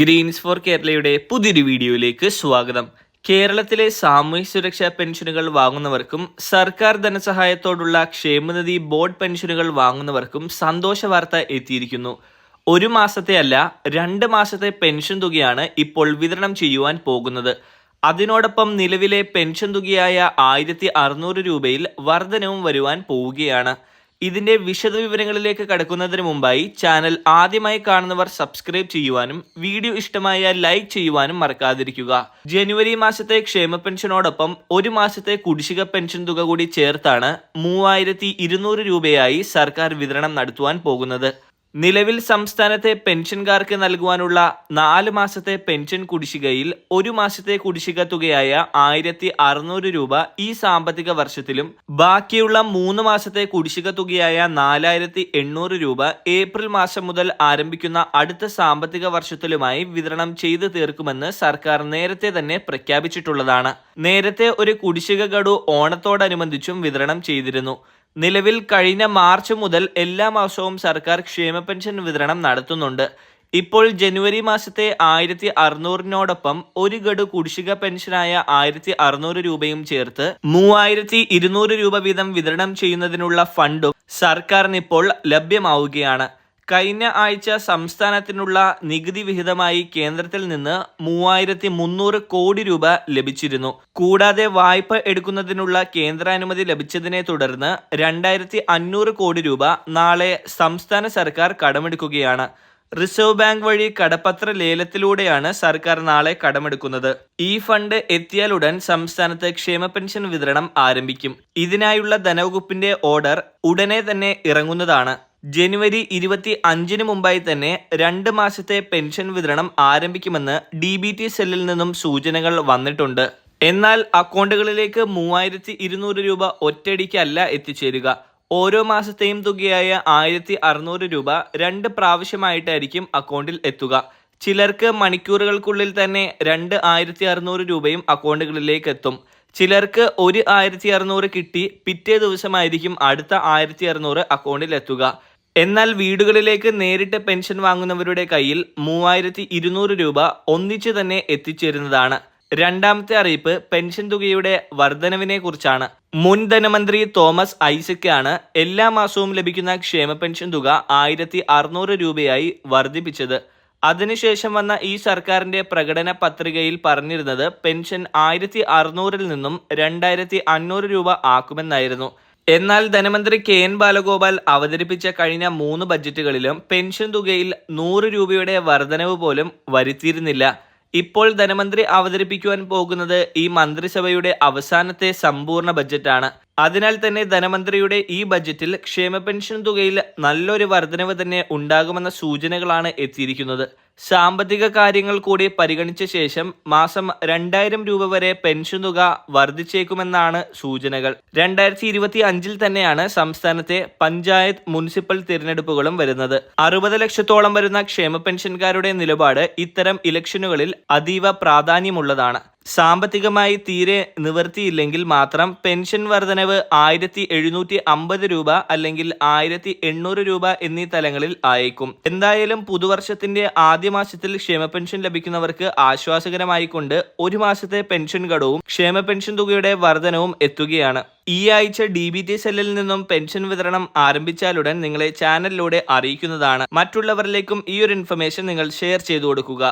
Green's four കേരളയുടെ പുതിയൊരു വീഡിയോയിലേക്ക് സ്വാഗതം. കേരളത്തിലെ സാമൂഹ്യ സുരക്ഷാ പെൻഷനുകൾ വാങ്ങുന്നവർക്കും സർക്കാർ ധനസഹായത്തോടുള്ള ക്ഷേമനിധി ബോർഡ് പെൻഷനുകൾ വാങ്ങുന്നവർക്കും സന്തോഷ വാർത്ത എത്തിയിരിക്കുന്നു. ഒരു മാസത്തെ അല്ല രണ്ട് മാസത്തെ പെൻഷൻ തുകയാണ് ഇപ്പോൾ വിതരണം ചെയ്യുവാൻ പോകുന്നത്. അതിനോടൊപ്പം നിലവിലെ പെൻഷൻ തുകയായ ആയിരത്തി അറുന്നൂറ് രൂപയിൽ വർധനവും വരുവാൻ പോവുകയാണ്. ഇതിന്റെ വിശദവിവരങ്ങളിലേക്ക് കടക്കുന്നതിന് മുമ്പായി ചാനൽ ആദ്യമായി കാണുന്നവർ സബ്സ്ക്രൈബ് ചെയ്യുവാനും വീഡിയോ ഇഷ്ടമായ ലൈക്ക് ചെയ്യുവാനും മറക്കാതിരിക്കുക. ജനുവരി മാസത്തെ ക്ഷേമ പെൻഷനോടൊപ്പം ഒരു മാസത്തെ കുടിശ്ശിക പെൻഷൻ തുക കൂടി ചേർത്താണ് മൂവായിരത്തി രൂപയായി സർക്കാർ വിതരണം നടത്തുവാൻ പോകുന്നത്. നിലവിൽ സംസ്ഥാനത്തെ പെൻഷൻകാർക്ക് നൽകുവാനുള്ള നാല് മാസത്തെ പെൻഷൻ കുടിശ്ശികയിൽ ഒരു മാസത്തെ കുടിശ്ശിക തുകയായ ആയിരത്തി അറുന്നൂറ് രൂപ ഈ സാമ്പത്തിക വർഷത്തിലും ബാക്കിയുള്ള മൂന്ന് മാസത്തെ കുടിശ്ശിക തുകയായ നാലായിരത്തി എണ്ണൂറ് രൂപ ഏപ്രിൽ മാസം മുതൽ ആരംഭിക്കുന്ന അടുത്ത സാമ്പത്തിക വർഷത്തിലുമായി വിതരണം ചെയ്തു തീർക്കുമെന്ന് സർക്കാർ നേരത്തെ തന്നെ പ്രഖ്യാപിച്ചിട്ടുള്ളതാണ്. നേരത്തെ ഒരു കുടിശ്ശിക ഗഡു ഓണത്തോടനുബന്ധിച്ചും വിതരണം ചെയ്തിരുന്നു. നിലവിൽ കഴിഞ്ഞ മാർച്ച് മുതൽ എല്ലാ മാസവും സർക്കാർ ക്ഷേമ പെൻഷൻ വിതരണം നടത്തുന്നുണ്ട്. ഇപ്പോൾ ജനുവരി മാസത്തെ ആയിരത്തി അറുന്നൂറിനോടൊപ്പം ഒരു ഗഡു കുടിശ്ശിക പെൻഷനായ ആയിരത്തി അറുന്നൂറ് രൂപയും ചേർത്ത് മൂവായിരത്തി ഇരുന്നൂറ് രൂപ വീതം വിതരണം ചെയ്യുന്നതിനുള്ള ഫണ്ടും സർക്കാരിന് ഇപ്പോൾ ലഭ്യമാവുകയാണ്. കഴിഞ്ഞ ആഴ്ച സംസ്ഥാനത്തിനുള്ള നികുതി വിഹിതമായി കേന്ദ്രത്തിൽ നിന്ന് മൂവായിരത്തി മുന്നൂറ് കോടി രൂപ ലഭിച്ചിരുന്നു. കൂടാതെ വായ്പ എടുക്കുന്നതിനുള്ള കേന്ദ്രാനുമതി ലഭിച്ചതിനെ തുടർന്ന് രണ്ടായിരത്തി അഞ്ഞൂറ് കോടി രൂപ നാളെ സംസ്ഥാന സർക്കാർ കടമെടുക്കുകയാണ്. റിസർവ് ബാങ്ക് വഴി കടപ്പത്ര ലേലത്തിലൂടെയാണ് സർക്കാർ നാളെ കടമെടുക്കുന്നത്. ഈ ഫണ്ട് എത്തിയാലുടൻ സംസ്ഥാനത്ത് ക്ഷേമ പെൻഷൻ വിതരണം ആരംഭിക്കും. ഇതിനായുള്ള ധനവകുപ്പിന്റെ ഓർഡർ ഉടനെ തന്നെ ഇറങ്ങുന്നതാണ്. ജനുവരി ഇരുപത്തി അഞ്ചിന് മുമ്പായി തന്നെ രണ്ട് മാസത്തെ പെൻഷൻ വിതരണം ആരംഭിക്കുമെന്ന് ഡി ബി ടി സെല്ലിൽ നിന്നും സൂചനകൾ വന്നിട്ടുണ്ട്. എന്നാൽ അക്കൗണ്ടുകളിലേക്ക് മൂവായിരത്തി ഇരുന്നൂറ് രൂപ ഒറ്റയടിക്കല്ല എത്തിച്ചേരുക. ഓരോ മാസത്തെയും തുകയായ ആയിരത്തി അറുന്നൂറ് രൂപ രണ്ട് പ്രാവശ്യമായിട്ടായിരിക്കും അക്കൗണ്ടിൽ എത്തുക. ചിലർക്ക് മണിക്കൂറുകൾക്കുള്ളിൽ തന്നെ രണ്ട് ആയിരത്തി അറുന്നൂറ് രൂപയും അക്കൗണ്ടുകളിലേക്ക് എത്തും. ചിലർക്ക് ഒരു ആയിരത്തി അറുന്നൂറ് കിട്ടി പിറ്റേ ദിവസമായിരിക്കും അടുത്ത ആയിരത്തി അറുന്നൂറ് അക്കൗണ്ടിൽ എത്തുക. എന്നാൽ വീടുകളിലേക്ക് നേരിട്ട് പെൻഷൻ വാങ്ങുന്നവരുടെ കയ്യിൽ മൂവായിരത്തി ഇരുന്നൂറ് രൂപ ഒന്നിച്ചു തന്നെ എത്തിച്ചേരുന്നതാണ്. രണ്ടാമത്തെ അറിയിപ്പ് പെൻഷൻ തുകയുടെ വർധനവിനെ കുറിച്ചാണ് മുൻ ധനമന്ത്രി തോമസ് ഐസക്കാണ് എല്ലാ മാസവും ലഭിക്കുന്ന ക്ഷേമ പെൻഷൻ തുക ആയിരത്തി അറുന്നൂറ് രൂപയായി വർദ്ധിപ്പിച്ചത്. അതിനുശേഷം വന്ന ഈ സർക്കാരിന്റെ പ്രകടന പത്രികയിൽ പറഞ്ഞിരുന്നത് പെൻഷൻ ആയിരത്തി അറുന്നൂറിൽ നിന്നും രണ്ടായിരത്തി അഞ്ഞൂറ് രൂപ ആക്കുമെന്നായിരുന്നു. എന്നാൽ ധനമന്ത്രി കെ എൻ ബാലഗോപാൽ അവതരിപ്പിച്ച കഴിഞ്ഞ മൂന്ന് ബജറ്റുകളിലും പെൻഷൻ തുകയിൽ നൂറ് രൂപയുടെ വർധനവ് പോലും വരുത്തിയിരുന്നില്ല. ഇപ്പോൾ ധനമന്ത്രി അവതരിപ്പിക്കുവാൻ പോകുന്നത് ഈ മന്ത്രിസഭയുടെ അവസാനത്തെ സമ്പൂർണ ബജറ്റാണ് അതിനാൽ തന്നെ ധനമന്ത്രിയുടെ ഈ ബജറ്റിൽ ക്ഷേമ പെൻഷൻ തുകയിൽ നല്ലൊരു വർധനവ് തന്നെ ഉണ്ടാകുമെന്ന സൂചനകളാണ് എത്തിയിരിക്കുന്നത്. സാമ്പത്തിക കാര്യങ്ങൾ കൂടി പരിഗണിച്ച ശേഷം മാസം രണ്ടായിരം രൂപ വരെ പെൻഷൻ തുക വർദ്ധിച്ചേക്കുമെന്നാണ് സൂചനകൾ. രണ്ടായിരത്തി ഇരുപത്തി അഞ്ചിൽ തന്നെയാണ് സംസ്ഥാനത്തെ പഞ്ചായത്ത് മുനിസിപ്പൽ തിരഞ്ഞെടുപ്പുകളും വരുന്നത്. അറുപത് ലക്ഷത്തോളം വരുന്ന ക്ഷേമ പെൻഷൻകാരുടെ നിലപാട് ഇത്തരം ഇലക്ഷനുകളിൽ അതീവ പ്രാധാന്യമുള്ളതാണ്. സാമ്പത്തികമായി തീരെ നിവൃത്തിയില്ലെങ്കിൽ മാത്രം പെൻഷൻ വർധനവ് ആയിരത്തി എഴുന്നൂറ്റി അമ്പത് രൂപ അല്ലെങ്കിൽ ആയിരത്തി എണ്ണൂറ് രൂപ എന്നീ തലങ്ങളിൽ ആയേക്കും. എന്തായാലും പുതുവർഷത്തിന്റെ ആദ്യ മാസത്തിൽ ക്ഷേമ പെൻഷൻ ലഭിക്കുന്നവർക്ക് ആശ്വാസകരമായിക്കൊണ്ട് ഒരു മാസത്തെ പെൻഷൻ ഘടവും ക്ഷേമ പെൻഷൻ തുകയുടെ വർധനവും എത്തുകയാണ്. ഈ ആഴ്ച ഡി ബി ടി സെല്ലിൽ നിന്നും പെൻഷൻ വിതരണം ആരംഭിച്ചാലുടൻ നിങ്ങളെ ചാനലിലൂടെ അറിയിക്കുന്നതാണ്. മറ്റുള്ളവരിലേക്കും ഈ ഒരു ഇൻഫർമേഷൻ നിങ്ങൾ ഷെയർ ചെയ്തു കൊടുക്കുക.